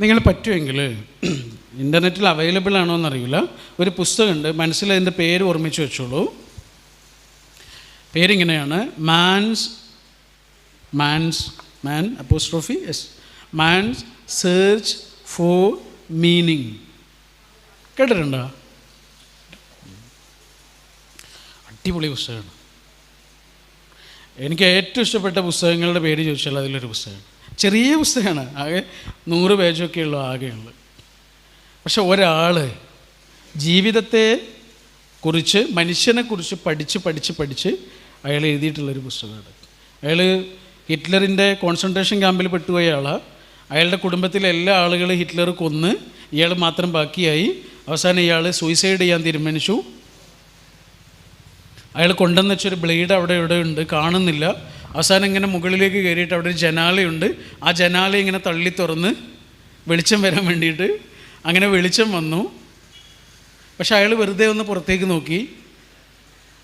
നിങ്ങൾ പറ്റുമെങ്കിൽ ഇന്റർനെറ്റിൽ അവൈലബിൾ ആണോ എന്നറിയില്ല. ഒരു പുസ്തകമുണ്ട്. മനസ്സിൽ അതിന്റെ പേര് ഓർമ്മിച്ച് വെച്ചോളൂ. പേരിങ്ങനെയാണ്. Man's man's man apostrophe S man's search for meaning കേട്ടിട്ടുണ്ടോ? അടിപൊളി പുസ്തകമാണ്. എനിക്ക് ഏറ്റവും ഇഷ്ടപ്പെട്ട പുസ്തകങ്ങളുടെ പേര് ചോദിച്ചാൽ അതിലൊരു പുസ്തകമാണ് ചെറിയ പുസ്തകമാണ്. ആകെ നൂറ് പേജൊക്കെ ഉള്ളു ആകെയുള്ളത് പക്ഷെ ഒരാൾ ജീവിതത്തെ കുറിച്ച് മനുഷ്യനെക്കുറിച്ച് പഠിച്ച് പഠിച്ച് പഠിച്ച് അയാൾ എഴുതിയിട്ടുള്ളൊരു പുസ്തകമാണ്. അയാൾ ഹിറ്റ്ലറിന്റെ കോൺസെൻട്രേഷൻ ക്യാമ്പിൽ പെട്ടുപോയ ആളാണ് അയാളുടെ കുടുംബത്തിലെ എല്ലാ ആളുകളും ഹിറ്റ്ലർ കൊന്ന് ഇയാൾ മാത്രം ബാക്കിയായി. അവസാനം ഇയാൾ സൂയിസൈഡ് ചെയ്യാൻ തീരുമാനിച്ചു. അയാൾ കൊണ്ടുവന്ന് വെച്ചൊരു ബ്ലേഡ് അവിടെ ഇവിടെ ഉണ്ട്. കാണുന്നില്ല. അവസാനം ഇങ്ങനെ മുകളിലേക്ക് കയറിയിട്ട് അവിടെ ഒരു ജനാലയുണ്ട്. ആ ജനാല ഇങ്ങനെ തള്ളി തുറന്ന് വെളിച്ചം വരാൻ വേണ്ടിയിട്ട് അങ്ങനെ വെളിച്ചം വന്നു. പക്ഷെ അയാൾ വെറുതെ ഒന്ന് പുറത്തേക്ക് നോക്കി.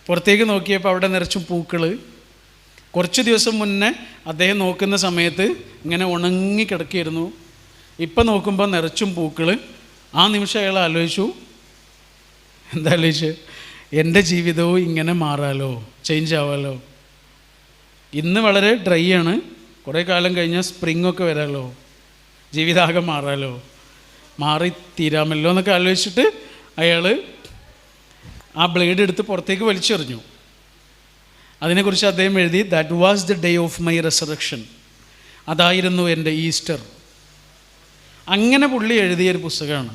പുറത്തേക്ക് നോക്കിയപ്പോൾ അവിടെ നിറച്ചും പൂക്കൾ കുറച്ച് ദിവസം മുന്നേ അദ്ദേഹം നോക്കുന്ന സമയത്ത് ഇങ്ങനെ ഉണങ്ങി കിടക്കിയിരുന്നു ഇപ്പം നോക്കുമ്പോൾ നിറച്ചും പൂക്കൾ ആ നിമിഷം അയാൾ ആലോചിച്ചു എന്താ ആലോചിച്ച്? എന്റെ ജീവിതവും ഇങ്ങനെ മാറാലോ? ചേഞ്ച് ആവാലോ? ഇന്ന് വളരെ ഡ്രൈ ആണ്. കുറേ കാലം കഴിഞ്ഞാൽ സ്പ്രിംഗ് ഒക്കെ വരാമല്ലോ ജീവിതാകം മാറാമല്ലോ മാറി തീരാമല്ലോ എന്നൊക്കെ ആലോചിച്ചിട്ട് അയാൾ ആ ബ്ലേഡ് എടുത്ത് പുറത്തേക്ക് വലിച്ചെറിഞ്ഞു. അതിനെക്കുറിച്ച് അദ്ദേഹം എഴുതി that was the day of my resurrection അതായിരുന്നു എന്റെ ഈസ്റ്റർ. അങ്ങനെ പുള്ളി എഴുതിയൊരു പുസ്തകമാണ്.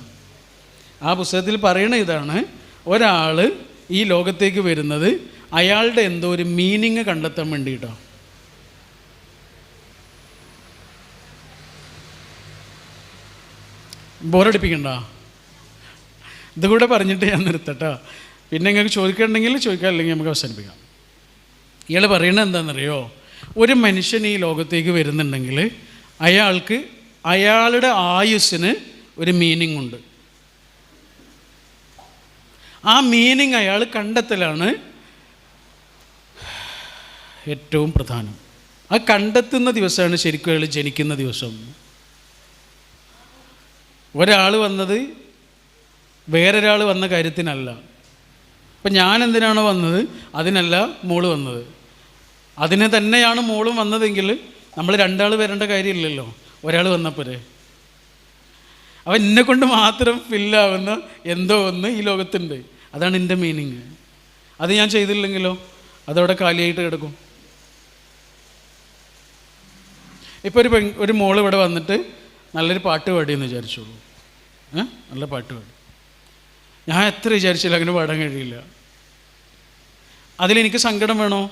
ആ പുസ്തകത്തിൽ പറയണ ഇതാണ് ഒരാൾ ഈ ലോകത്തേക്ക് വരുന്നത് അയാളുടെ എന്തോ ഒരു മീനിങ് കണ്ടെത്താൻ വേണ്ടിയിട്ടാണ് ബോറടിപ്പിക്കണ്ട. ഇതുകൂടെ പറഞ്ഞിട്ട് ഞാൻ നിർത്തട്ടോ. പിന്നെ നിങ്ങൾക്ക് ചോദിക്കണമെങ്കിൽ ചോദിക്കാം അല്ലെങ്കിൽ നമുക്ക് അവസാനിപ്പിക്കാം. ഇയാൾ പറയുന്നത് എന്താണെന്നറിയോ? ഒരു മനുഷ്യൻ ഈ ലോകത്തേക്ക് വരുന്നുണ്ടെങ്കിൽ അയാൾക്ക് അയാളുടെ ആയുസ്സിന് ഒരു മീനിങ് ഉണ്ട്. ആ മീനിങ് അയാൾ കണ്ടെത്തലാണ് ഏറ്റവും പ്രധാനം. ആ കണ്ടെത്തുന്ന ദിവസമാണ് ശരിക്കും അയാൾ ജനിക്കുന്ന ദിവസം. ഒരാൾ വന്നത് വേറൊരാൾ വന്ന കാര്യത്തിനല്ല. ഇപ്പം ഞാൻ എന്തിനാണോ വന്നത്? അതിനല്ല മോൾ വന്നത്. അതിന് തന്നെയാണ് മോളും വന്നതെങ്കിൽ നമ്മൾ രണ്ടാൾ വരേണ്ട കാര്യമില്ലല്ലോ. ഒരാൾ വന്നപ്പോരെ അവൻ എന്നെ കൊണ്ട് മാത്രം ഫില്ലാവുന്ന എന്തോ ഒന്ന് ഈ ലോകത്തുണ്ട്. അതാണ് എന്റെ മീനിങ് അത് ഞാൻ ചെയ്തില്ലെങ്കിലോ? അതവിടെ കാലിയായിട്ട് കിടക്കും. ഇപ്പോൾ ഒരു പെൺ ഒരു മോൾ ഇവിടെ വന്നിട്ട് നല്ലൊരു പാട്ട് പാടിയെന്ന് വിചാരിച്ചോളൂ. നല്ല പാട്ട് പാടി. ഞാൻ എത്ര വിചാരിച്ചില്ല അങ്ങനെ പാടാൻ കഴിയില്ല. അതിലെനിക്ക് സങ്കടം വേണോ?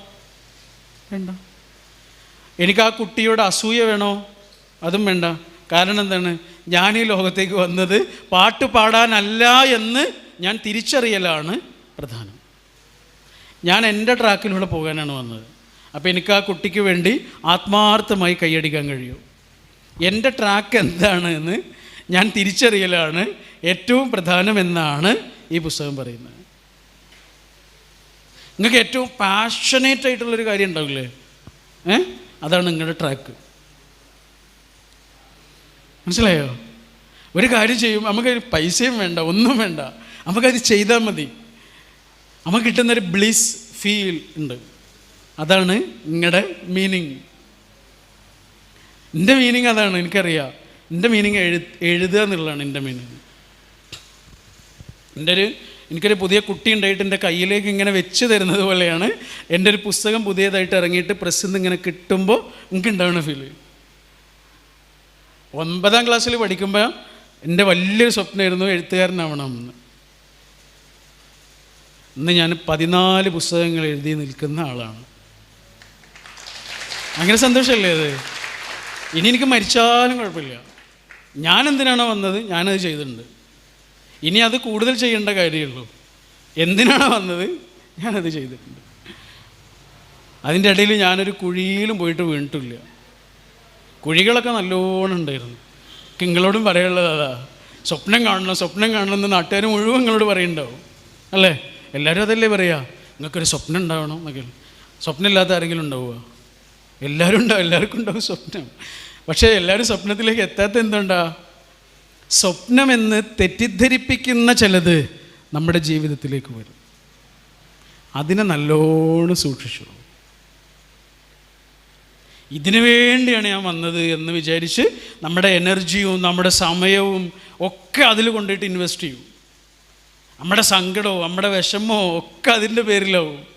വേണ്ട. എനിക്ക് ആ കുട്ടിയോട് അസൂയ വേണോ? അതും വേണ്ട. കാരണം എന്താണ്? ഞാൻ ഈ ലോകത്തേക്ക് വന്നത് പാട്ട് പാടാനല്ല എന്ന് ഞാൻ തിരിച്ചറിയലാണ് പ്രധാനം. ഞാൻ എന്റെ ട്രാക്കിലൂടെ പോകാനാണ് വന്നത്. അപ്പോൾ എനിക്ക് ആ കുട്ടിക്ക് വേണ്ടി ആത്മാർത്ഥമായി കൈയടിക്കാൻ കഴിയും. എന്റെ ട്രാക്ക് എന്താണ് എന്ന് ഞാൻ തിരിച്ചറിയലാണ്. ഏറ്റവും പ്രധാനമെന്നാണ് ഈ പുസ്തകം പറയുന്നത്. നിങ്ങൾക്ക് ഏറ്റവും പാഷനേറ്റ് ആയിട്ടുള്ളൊരു കാര്യം ഉണ്ടാവില്ലേ? ഏ? അതാണ് നിങ്ങളുടെ ട്രാക്ക് മനസ്സിലായോ? ഒരു കാര്യം ചെയ്യും നമുക്ക് പൈസയും വേണ്ട ഒന്നും വേണ്ട. നമുക്കത് ചെയ്താൽ മതി. നമുക്ക് കിട്ടുന്നൊരു ബ്ലിസ് ഫീൽ ഉണ്ട്. അതാണ് നിങ്ങളുടെ മീനിങ് എന്റെ മീനിങ് അതാണ് എനിക്കറിയാം. എന്റെ മീനിങ് എഴു എഴുതുക എന്നുള്ളതാണ് എന്റെ മീനിങ് എന്റെ ഒരു എനിക്കൊരു പുതിയ കുട്ടി ഉണ്ടായിട്ട് എന്റെ കയ്യിലേക്ക് ഇങ്ങനെ വെച്ച് തരുന്നത് പോലെയാണ്. എന്റെ ഒരു പുസ്തകം പുതിയതായിട്ട് ഇറങ്ങിയിട്ട് പ്രസ്സിൽ നിന്ന് ഇങ്ങനെ കിട്ടുമ്പോൾ എനിക്ക് ഉണ്ടാവുന്ന ഫീൽ ഒൻപതാം ക്ലാസ്സിൽ പഠിക്കുമ്പോൾ എന്റെ വലിയൊരു സ്വപ്നമായിരുന്നു എഴുത്തുകാരനാവണമെന്ന് ഇന്ന് ഞാൻ പതിനാല് പുസ്തകങ്ങൾ എഴുതി നിൽക്കുന്ന ആളാണ്. അങ്ങനെ സന്തോഷമല്ലേ അത് ഇനി എനിക്ക് മരിച്ചാലും കുഴപ്പമില്ല. ഞാൻ എന്തിനാണോ വന്നത്? ഞാനത് ചെയ്തിട്ടുണ്ട്. ഇനി അത് കൂടുതൽ ചെയ്യേണ്ട കാര്യമുള്ളൂ. എന്തിനാണോ വന്നത്? ഞാനത് ചെയ്തിട്ടുണ്ട്. അതിന്റെ ഇടയിൽ ഞാനൊരു കുഴിയിലും പോയിട്ട് വീണിട്ടില്ല. കുഴികളൊക്കെ നല്ലോണം ഉണ്ടായിരുന്നു. നിങ്ങളോടും പറയാനുള്ളത് അതാ. സ്വപ്നം കാണണം സ്വപ്നം കാണണം എന്ന് നാട്ടുകാർ മുഴുവൻ നിങ്ങളോട് പറയുന്നുണ്ടാവും. അല്ലേ? എല്ലാവരും അതല്ലേ പറയുക നിങ്ങൾക്കൊരു സ്വപ്നം ഉണ്ടാവണം എന്നൊക്കെ. സ്വപ്നമില്ലാത്ത ആരെങ്കിലും ഉണ്ടാവുക എല്ലാവരും ഉണ്ടാവും എല്ലാവർക്കും ഉണ്ടാവും സ്വപ്നം. പക്ഷേ എല്ലാവരും സ്വപ്നത്തിലേക്ക് എത്താത്ത എന്തുണ്ടാ? സ്വപ്നമെന്ന് തെറ്റിദ്ധരിപ്പിക്കുന്ന ചിലത് നമ്മുടെ ജീവിതത്തിലേക്ക് വരും. അതിനെ നല്ലോണം സൂക്ഷിച്ചു. ഇതിനു വേണ്ടിയാണ് ഞാൻ വന്നത് എന്ന് വിചാരിച്ച് നമ്മുടെ എനർജിയും നമ്മുടെ സമയവും ഒക്കെ അതിൽ കൊണ്ടിട്ട് ഇൻവെസ്റ്റ് ചെയ്യും. നമ്മുടെ സങ്കടവും നമ്മുടെ വിഷമവും ഒക്കെ അതിന്റെ പേരിലാവും.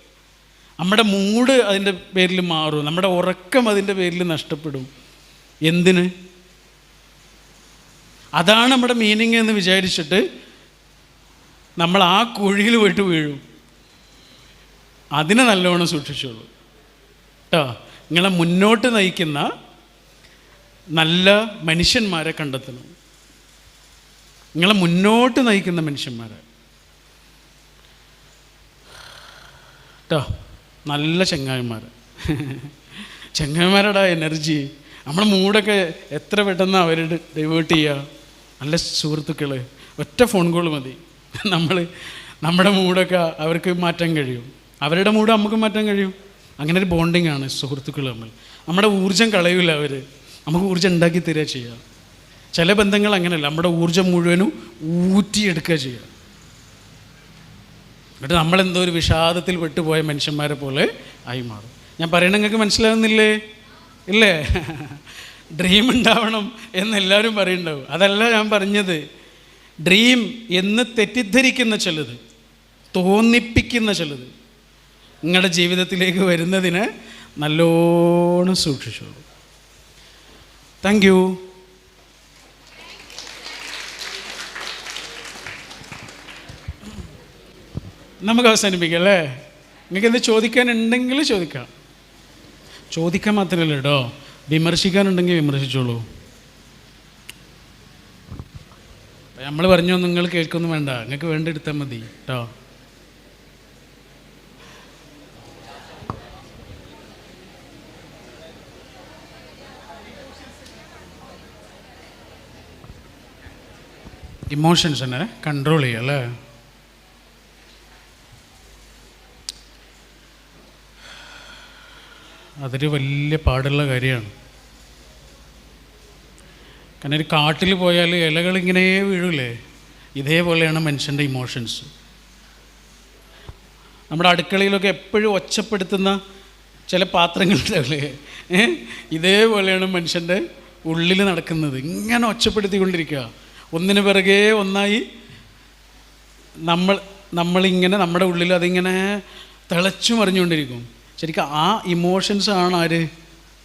നമ്മുടെ മൂഡ് അതിന്റെ പേരിൽ മാറും. നമ്മുടെ ഉറക്കം അതിന്റെ പേരിൽ നഷ്ടപ്പെടും. എന്തിന്? അതാണ് നമ്മുടെ മീനിങ് എന്ന് വിചാരിച്ചിട്ട് നമ്മൾ ആ കുഴിയിൽ പോയിട്ട് വീഴും. അതിനെ നല്ലവണ്ണം സൂക്ഷിച്ചോളൂ. കേട്ടോ നിങ്ങളെ മുന്നോട്ട് നയിക്കുന്ന നല്ല മനുഷ്യന്മാരെ കണ്ടെത്തണം. നിങ്ങളെ മുന്നോട്ട് നയിക്കുന്ന മനുഷ്യന്മാരെ. കേട്ടോ നല്ല ചെങ്ങായിമാർ. ചെങ്ങായിമാരുടെ എനർജി. നമ്മുടെ മൂടൊക്കെ എത്ര പെട്ടെന്ന് അവർ ഡൈവേർട്ട് ചെയ്യുക നല്ല സുഹൃത്തുക്കൾ ഒറ്റ ഫോൺ കോൾ മതി. നമ്മൾ നമ്മുടെ മൂടൊക്കെ അവർക്ക് മാറ്റാൻ കഴിയും. അവരുടെ മൂഡ് നമുക്ക് മാറ്റാൻ കഴിയും. അങ്ങനെ ഒരു ബോണ്ടിങ് ആണ് സുഹൃത്തുക്കൾ തമ്മിൽ. നമ്മുടെ ഊർജം കളയില്ല അവർ നമുക്ക് ഊർജം ഉണ്ടാക്കി തരിക ചെയ്യുക ചില ബന്ധങ്ങൾ അങ്ങനെയല്ല. നമ്മുടെ ഊർജം മുഴുവനും ഊറ്റിയെടുക്കുക ചെയ്യുക എന്നിട്ട് നമ്മളെന്തോ ഒരു വിഷാദത്തിൽ വിട്ടുപോയ മനുഷ്യന്മാരെ പോലെ ആയി മാറും. ഞാൻ പറയണ നിങ്ങൾക്ക് മനസ്സിലാകുന്നില്ലേ ഇല്ലേ? ഡ്രീം ഉണ്ടാവണം എന്നെല്ലാവരും പറയുന്നുണ്ടാവും. അതല്ല ഞാൻ പറഞ്ഞത്. ഡ്രീം എന്ന് തെറ്റിദ്ധരിക്കുന്ന ചിലത് തോന്നിപ്പിക്കുന്ന ചിലത് നിങ്ങളുടെ ജീവിതത്തിലേക്ക് വരുന്നതിന് നല്ലോണം സൂക്ഷിച്ചോളൂ. താങ്ക് നമുക്ക് അവസാനിപ്പിക്കാം അല്ലേ? നിങ്ങൾക്ക് എന്ത് ചോദിക്കാനുണ്ടെങ്കിൽ ചോദിക്കാം. ചോദിക്കാൻ മാത്രമല്ല കേട്ടോ. വിമർശിക്കാനുണ്ടെങ്കിൽ വിമർശിച്ചോളൂ. നമ്മൾ പറഞ്ഞോ നിങ്ങൾ കേൾക്കൊന്നും വേണ്ട. നിങ്ങൾക്ക് വേണ്ട എടുത്താൽ മതി കേട്ടോ. ഇമോഷൻസ് തന്നെ കൺട്രോൾ ചെയ്യുക അല്ലേ? അതൊരു വലിയ പാടുള്ള കാര്യമാണ്. കാരണം ഒരു കാട്ടിൽ പോയാൽ ഇലകൾ ഇങ്ങനെ വീഴൂലേ? ഇതേപോലെയാണ് മനുഷ്യന്റെ ഇമോഷൻസ് നമ്മുടെ അടുക്കളയിലൊക്കെ എപ്പോഴും ഒച്ചപ്പെടുത്തുന്ന ചില പാത്രങ്ങളുടെ ഇതേപോലെയാണ് മനുഷ്യന്റെ ഉള്ളിൽ നടക്കുന്നത്. ഇങ്ങനെ ഒച്ചപ്പെടുത്തിക്കൊണ്ടിരിക്കുക. ഒന്നിനു പിറകെ ഒന്നായി നമ്മൾ നമ്മളിങ്ങനെ നമ്മുടെ ഉള്ളിൽ അതിങ്ങനെ തിളച്ചു മറിഞ്ഞുകൊണ്ടിരിക്കും ശരിക്കും ആ ഇമോഷൻസ് ആണ് ആര്?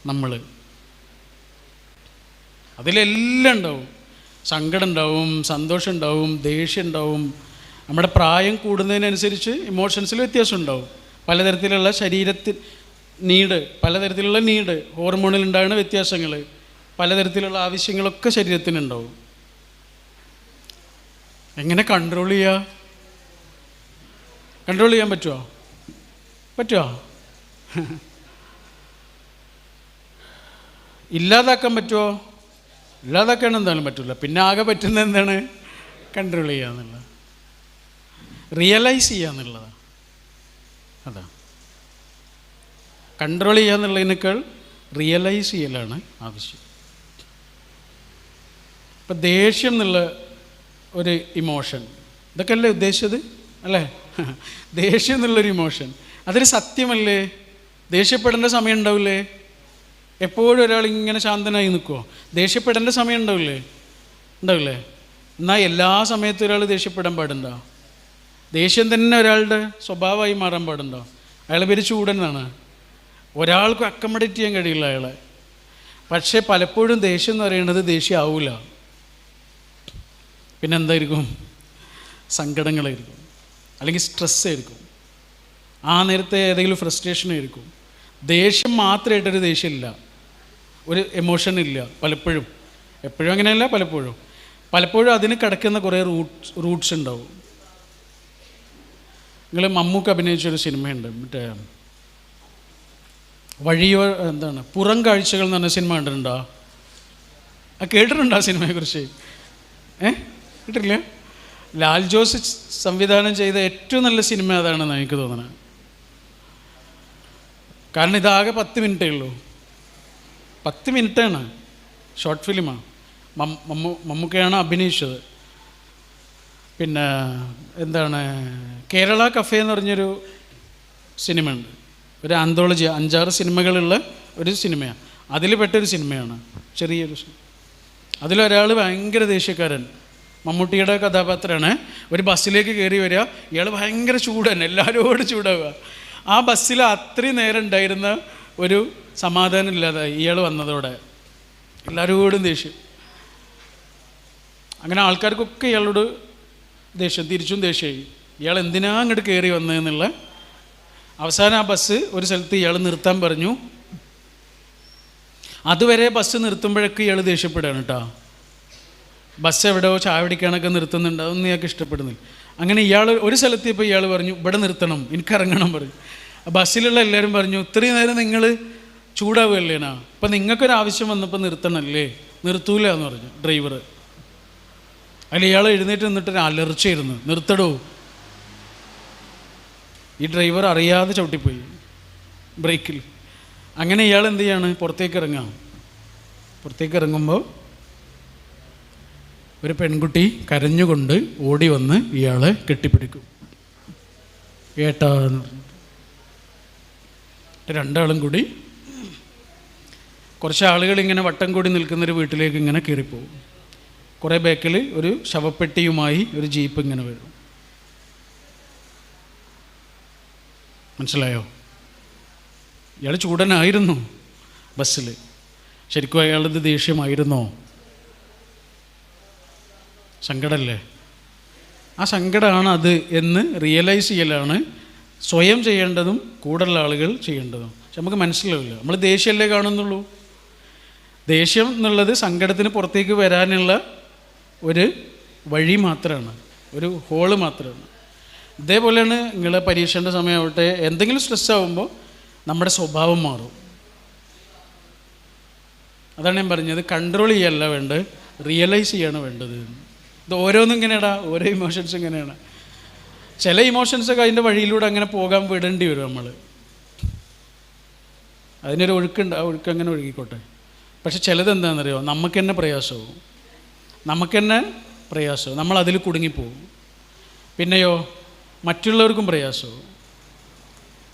നമ്മൾ അതിലെല്ലാം ഉണ്ടാവും. സങ്കടം ഉണ്ടാവും സന്തോഷം ഉണ്ടാവും ദേഷ്യം ഉണ്ടാവും. നമ്മുടെ പ്രായം കൂടുന്നതിനനുസരിച്ച് ഇമോഷൻസിൽ വ്യത്യാസം ഉണ്ടാവും. പലതരത്തിലുള്ള ശരീരത്തിൽ നീഡ് പലതരത്തിലുള്ള നീഡ് ഹോർമോണിൽ ഉണ്ടാകുന്ന വ്യത്യാസങ്ങൾ പലതരത്തിലുള്ള ആവശ്യങ്ങളൊക്കെ ശരീരത്തിനുണ്ടാവും എങ്ങനെ കൺട്രോൾ ചെയ്യുക കൺട്രോൾ ചെയ്യാൻ പറ്റുമോ പറ്റുമോ ഇല്ലാതാക്കാൻ പറ്റുമോ ഇല്ലാതാക്കാൻ എന്തായാലും പറ്റില്ല പിന്നെ ആകെ പറ്റുന്ന എന്താണ്? കൺട്രോൾ ചെയ്യുക എന്നുള്ളത്. റിയലൈസ് ചെയ്യുക എന്നുള്ളതാണ് അതാ. കൺട്രോൾ ചെയ്യുക എന്നുള്ളതിനേക്കാൾ റിയലൈസ് ചെയ്യലാണ് ആവശ്യം. ഇപ്പം ദേഷ്യം എന്നുള്ള ഒരു ഇമോഷൻ ഇതൊക്കെയല്ലേ ഉദ്ദേശിച്ചത്? അല്ലേ? ദേഷ്യം എന്നുള്ളൊരു ഇമോഷൻ അതൊരു സത്യമല്ലേ? ദേഷ്യപ്പെടേണ്ട സമയം ഉണ്ടാവില്ലേ? എപ്പോഴും ഒരാൾ ഇങ്ങനെ ശാന്തനായി നിൽക്കുമോ ദേഷ്യപ്പെടേണ്ട സമയം ഉണ്ടാവില്ലേ? ഉണ്ടാവില്ലേ? എന്നാൽ എല്ലാ സമയത്തും ഒരാൾ ദേഷ്യപ്പെടാൻ പാടുണ്ടോ? ദേഷ്യം തന്നെ ഒരാളുടെ സ്വഭാവമായി മാറാൻ പാടുണ്ടോ? അയാളെ പേര് ചൂടനാണ്. ഒരാൾക്കും അക്കമഡേറ്റ് ചെയ്യാൻ കഴിയില്ല അയാളെ. പക്ഷേ പലപ്പോഴും ദേഷ്യം എന്ന് പറയുന്നത് ദേഷ്യം ആവില്ല പിന്നെ എന്തായിരിക്കും? സങ്കടങ്ങളായിരിക്കും. അല്ലെങ്കിൽ സ്ട്രെസ് ആയിരിക്കും. ആ നേരത്തെ ഏതെങ്കിലും ഫ്രസ്ട്രേഷൻ ആയിരിക്കും. ദേഷ്യം മാത്രമായിട്ടൊരു ദേഷ്യമില്ല. ഒരു എമോഷൻ ഇല്ല പലപ്പോഴും. എപ്പോഴും അങ്ങനെയല്ല പലപ്പോഴും. പലപ്പോഴും അതിന് കിടക്കുന്ന കുറേ റൂട്ട്സ് റൂട്ട്സ് ഉണ്ടാവും. നിങ്ങൾ മമ്മൂക്ക് അഭിനയിച്ചൊരു സിനിമയുണ്ട് മറ്റേ വഴിയോ എന്താണ് പുറം കാഴ്ചകൾ എന്ന് പറഞ്ഞ സിനിമ കണ്ടിട്ടുണ്ടോ? ആ കേട്ടിട്ടുണ്ടോ ആ സിനിമയെക്കുറിച്ച്? ഏ? കേട്ടില്ല ലാൽ ജോസ് സംവിധാനം ചെയ്ത ഏറ്റവും നല്ല സിനിമ അതാണെന്ന് എനിക്ക് തോന്നുന്നത് കാരണം ഇതാകെ പത്ത് മിനിറ്റേ ഉള്ളൂ. പത്ത് മിനിറ്റാണ് ഷോർട്ട് ഫിലിമാണ് മമ്മു മമ്മൂക്കയാണ് അഭിനയിച്ചത്. പിന്നെ എന്താണ് കേരള കഫേ എന്ന് പറഞ്ഞൊരു സിനിമയുണ്ട്. ഒരു ആന്തോളജി അഞ്ചാറ് സിനിമകളുള്ള ഒരു സിനിമയാണ്. അതിൽ പെട്ടൊരു സിനിമയാണ്. ചെറിയൊരു അതിലൊരാൾ ഭയങ്കര ദേഷ്യക്കാരൻ. മമ്മൂട്ടിയുടെ കഥാപാത്രമാണ്. ഒരു ബസ്സിലേക്ക് കയറി വരിക. ഇയാൾ ഭയങ്കര ചൂടാണ്. എല്ലാവരോടും ചൂടാവുക. ആ ബസ്സിൽ അത്രയും നേരം ഉണ്ടായിരുന്ന ഒരു സമാധാനം ഇല്ലാതായി ഇയാൾ വന്നതോടെ. എല്ലാവരോടും ദേഷ്യം. അങ്ങനെ ആൾക്കാർക്കൊക്കെ ഇയാളോട് ദേഷ്യം തിരിച്ചും ദേഷ്യമായി. ഇയാൾ എന്തിനാ അങ്ങോട്ട് കയറി വന്നതെന്നുള്ള അവസാനം ആ ബസ് ഒരു സ്ഥലത്ത് ഇയാൾ നിർത്താൻ പറഞ്ഞു. അതുവരെ ബസ് നിർത്തുമ്പോഴൊക്കെ ഇയാൾ ദേഷ്യപ്പെടുകയാണ് കേട്ടോ. ബസ് എവിടെയോ ചായ പിടിക്കാനൊക്കെ നിർത്തുന്നുണ്ട് അതൊന്നും ഇയാൾക്ക് ഇഷ്ടപ്പെടുന്നില്ല. അങ്ങനെ ഇയാൾ ഒരു സ്ഥലത്ത് ഇപ്പോൾ ഇയാൾ പറഞ്ഞു ഇവിടെ നിർത്തണം എനിക്ക് ഇറങ്ങണം പറഞ്ഞു ബസ്സിലുള്ള എല്ലാവരും പറഞ്ഞു ഇത്രയും നേരം നിങ്ങൾ ചൂടാവുകയല്ലേനാ അപ്പം നിങ്ങൾക്കൊരാവശ്യം വന്നപ്പോൾ നിർത്തണമല്ലേ നിർത്തൂല എന്ന് പറഞ്ഞു ഡ്രൈവർ അതിൽ ഇയാൾ എഴുന്നേറ്റ് നിന്നിട്ട് ഒരു അലർച്ചയായിരുന്നു നിർത്തടോ. ഈ ഡ്രൈവർ അറിയാതെ ചവിട്ടിപ്പോയി ബ്രേക്കിൽ. അങ്ങനെ ഇയാൾ എന്ത് ചെയ്യാണ്? പുറത്തേക്ക് ഇറങ്ങാം പുറത്തേക്ക് ഇറങ്ങുമ്പോൾ ഒരു പെൺകുട്ടി കരഞ്ഞുകൊണ്ട് ഓടി വന്ന് ഇയാളെ കെട്ടിപ്പിടിക്കും. ഏട്ടാ എന്ന് പറഞ്ഞിട്ട് രണ്ടാളും കൂടി കുറച്ച് ആളുകൾ ഇങ്ങനെ വട്ടം കൂടി നിൽക്കുന്നൊരു വീട്ടിലേക്ക് ഇങ്ങനെ കയറിപ്പോകും. കുറേ ബേക്കിൽ ഒരു ശവപ്പെട്ടിയുമായി ഒരു ജീപ്പ് ഇങ്ങനെ വരും. മനസ്സിലായോ? ഇയാൾ ചൂടനായിരുന്നു ബസ്സിൽ. ശരിക്കും അയാളത് ദേഷ്യമായിരുന്നോ? സങ്കടമല്ലേ ആ സങ്കടമാണ് അത് എന്ന് റിയലൈസ് ചെയ്യലാണ് സ്വയം ചെയ്യേണ്ടതും കൂടുതൽ ആളുകൾ ചെയ്യേണ്ടതും. പക്ഷെ നമുക്ക് മനസ്സിലാവില്ല. നമ്മൾ ദേഷ്യമല്ലേ കാണുന്നുള്ളൂ? ദേഷ്യം എന്നുള്ളത് സങ്കടത്തിന് പുറത്തേക്ക് വരാനുള്ള ഒരു വഴി മാത്രമാണ്. ഒരു ഹോൾ മാത്രമാണ്. ഇതേപോലെയാണ് നിങ്ങളെ പരീക്ഷേന്റെ സമയമാവട്ടെ എന്തെങ്കിലും സ്ട്രെസ് ആകുമ്പോൾ നമ്മുടെ സ്വഭാവം മാറും. അതാണ് ഞാൻ പറഞ്ഞത്. കൺട്രോൾ ചെയ്യല്ല വേണ്ടത്. റിയലൈസ് ചെയ്യാണ് വേണ്ടത് ഇത് ഓരോന്നും ഇങ്ങനെയാടാ ഓരോ ഇമോഷൻസ് ഇങ്ങനെയാണ്. ചില ഇമോഷൻസൊക്കെ അതിന്റെ വഴിയിലൂടെ അങ്ങനെ പോകാൻ വിടേണ്ടി വരും നമ്മൾ അതിനൊരു ഒഴുക്കുണ്ട് ആ ഒഴുക്ക് അങ്ങനെ ഒഴുകിക്കോട്ടെ. പക്ഷെ ചിലത് എന്താണെന്നറിയോ? നമുക്ക് തന്നെ പ്രയാസവും. നമുക്ക് തന്നെ പ്രയാസവും. നമ്മൾ അതിൽ കുടുങ്ങിപ്പോവും. പിന്നെയോ മറ്റുള്ളവർക്കും പ്രയാസവും.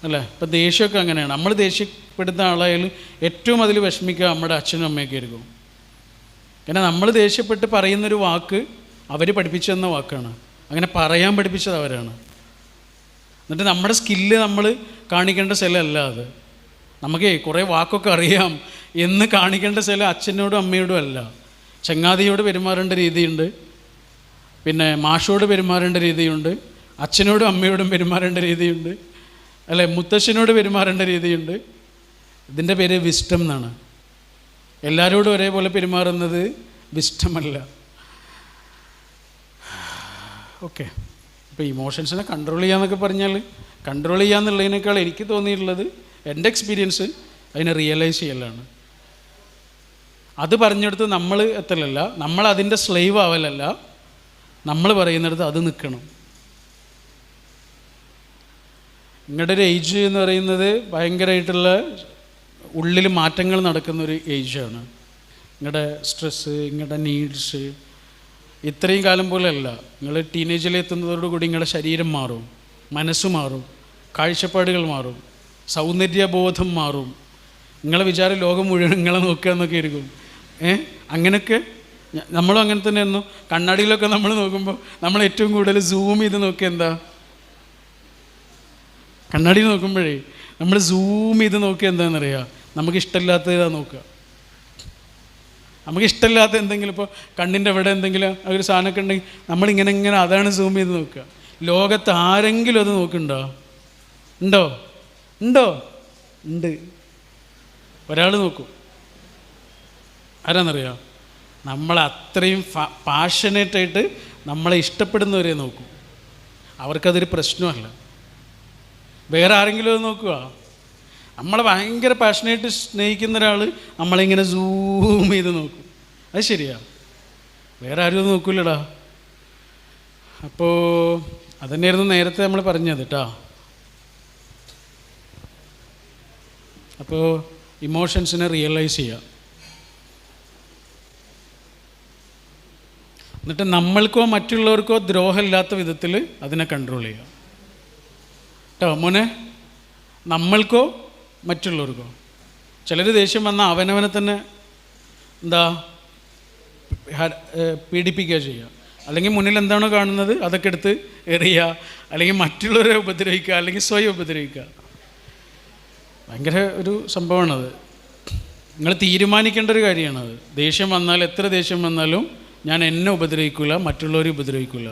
അല്ലേ? ഇപ്പം ദേഷ്യമൊക്കെ അങ്ങനെയാണ്. നമ്മൾ ദേഷ്യപ്പെടുന്ന ആളായാലും ഏറ്റവും അതിൽ വിഷമിക്കുക നമ്മുടെ അച്ഛനും അമ്മയൊക്കെ ആയിരിക്കും. കാരണം നമ്മൾ ദേഷ്യപ്പെട്ട് പറയുന്നൊരു വാക്ക് അവർ പഠിപ്പിച്ചെന്ന വാക്കാണ്. അങ്ങനെ പറയാൻ പഠിപ്പിച്ചത് അവരാണ്. എന്നിട്ട് നമ്മുടെ സ്കില്ല് നമ്മൾ കാണിക്കേണ്ട സ്ഥലമല്ല അത്. നമുക്കേ കുറേ വാക്കൊക്കെ അറിയാം. എന്ന് കാണിക്കേണ്ട സ്ഥലം അച്ഛനോടും അമ്മയോടും അല്ല. ചങ്ങാതിയോട് പെരുമാറേണ്ട രീതിയുണ്ട്. പിന്നെ മാഷോട് പെരുമാറേണ്ട രീതിയുണ്ട്. അച്ഛനോടും അമ്മയോടും പെരുമാറേണ്ട രീതിയുണ്ട്. അല്ലെ മുത്തശ്ശനോട് പെരുമാറേണ്ട രീതിയുണ്ട്. ഇതിന്റെ പേര് വിസ്റ്റം എന്നാണ്. എല്ലാവരോടും ഒരേപോലെ പെരുമാറുന്നത് വിസ്റ്റമല്ല. ഓക്കെ. ഇപ്പോൾ ഇമോഷൻസിനെ കൺട്രോൾ ചെയ്യാന്നൊക്കെ പറഞ്ഞാൽ കൺട്രോൾ ചെയ്യാന്നുള്ളതിനേക്കാൾ എനിക്ക് തോന്നിയിട്ടുള്ളത് എന്റെ എക്സ്പീരിയൻസ് അതിനെ റിയലൈസ് ചെയ്യലാണ്. അത് പറഞ്ഞെടുത്ത് നമ്മൾ എത്തലല്ല നമ്മൾ അതിന്റെ സ്ലൈവ് ആവലല്ല നമ്മൾ പറയുന്നിടത്ത് അത് നിൽക്കണം. നിങ്ങളുടെ ഒരു ഏജ് എന്ന് പറയുന്നത് ഭയങ്കരമായിട്ടുള്ള ഉള്ളിൽ മാറ്റങ്ങൾ നടക്കുന്ന ഒരു ഏജാണ് നിങ്ങളുടെ സ്ട്രെസ്സ് നിങ്ങളുടെ നീഡ്സ് ഇത്രയും കാലം പോലെയല്ല. നിങ്ങൾ ടീനേജിലെത്തുന്നതോടുകൂടി നിങ്ങളുടെ ശരീരം മാറും. മനസ്സ് മാറും. കാഴ്ചപ്പാടുകൾ മാറും. സൗന്ദര്യബോധം മാറും. നിങ്ങളെ വിചാരം ലോകം മുഴുവൻ നിങ്ങളെ നോക്കുക എന്നൊക്കെ ഇരിക്കും ഏ? അങ്ങനെയൊക്കെ നമ്മളും അങ്ങനെ തന്നെ ആയിരുന്നു കണ്ണാടിയിലൊക്കെ നമ്മൾ നോക്കുമ്പോൾ നമ്മൾ ഏറ്റവും കൂടുതൽ സൂം ചെയ്ത് നോക്കിയ എന്താ? കണ്ണാടി നോക്കുമ്പോഴേ നമ്മൾ സൂം ചെയ്ത് നോക്കിയ എന്താണെന്നറിയാം? നമുക്ക് ഇഷ്ടമില്ലാത്തതാണ് നോക്കുക. നമുക്ക് ഇഷ്ടമില്ലാത്ത എന്തെങ്കിലും ഇപ്പോൾ കണ്ണിന്റെ ഇവിടെ എന്തെങ്കിലും ഒരു സാധനമൊക്കെ ഉണ്ടെങ്കിൽ നമ്മളിങ്ങനെ ഇങ്ങനെ അതാണ് സൂം ചെയ്ത് നോക്കുക. ലോകത്ത് ആരെങ്കിലും അത് നോക്കുന്നുണ്ടോ? ഉണ്ടോ? ഉണ്ടോ? ഉണ്ട്. ഒരാൾ നോക്കും. ആരാന്നറിയോ? നമ്മൾ അത്രയും പാഷനേറ്റായിട്ട് നമ്മളെ ഇഷ്ടപ്പെടുന്നവരെ നോക്കും. അവർക്കതൊരു പ്രശ്നമല്ല. വേറെ ആരെങ്കിലും അത് നോക്കുക നമ്മളെ ഭയങ്കര പാഷനായിട്ട് സ്നേഹിക്കുന്ന ഒരാൾ നമ്മളിങ്ങനെ സൂം ചെയ്ത് നോക്കും. അത് ശരിയാ. വേറെ ആരും അത് നോക്കൂലടാ. അപ്പോൾ അതന്നെയായിരുന്നു നേരത്തെ നമ്മൾ പറഞ്ഞത് കേട്ടോ അപ്പോൾ ഇമോഷൻസിനെ റിയലൈസ് ചെയ്യുക എന്നിട്ട് നമ്മൾക്കോ മറ്റുള്ളവർക്കോ ദ്രോഹമില്ലാത്ത വിധത്തിൽ അതിനെ കൺട്രോൾ ചെയ്യുക കേട്ടോ മോനെ. നമ്മൾക്കോ മറ്റുള്ളവർക്കോ? ചിലർ ദേഷ്യം വന്നാൽ അവനവനെ തന്നെ എന്താ പീഡിപ്പിക്കുക ചെയ്യുക അല്ലെങ്കിൽ മുന്നിൽ എന്താണോ കാണുന്നത് അതൊക്കെ എടുത്ത് എറിയുക അല്ലെങ്കിൽ മറ്റുള്ളവരെ ഉപദ്രവിക്കുക അല്ലെങ്കിൽ സ്വയം ഉപദ്രവിക്കുക ഭയങ്കര ഒരു സംഭവമാണത്. നിങ്ങൾ തീരുമാനിക്കേണ്ട ഒരു കാര്യമാണത്. ദേഷ്യം വന്നാൽ എത്ര ദേഷ്യം വന്നാലും ഞാൻ എന്നെ ഉപദ്രവിക്കില്ല മറ്റുള്ളവരെ ഉപദ്രവിക്കില്ല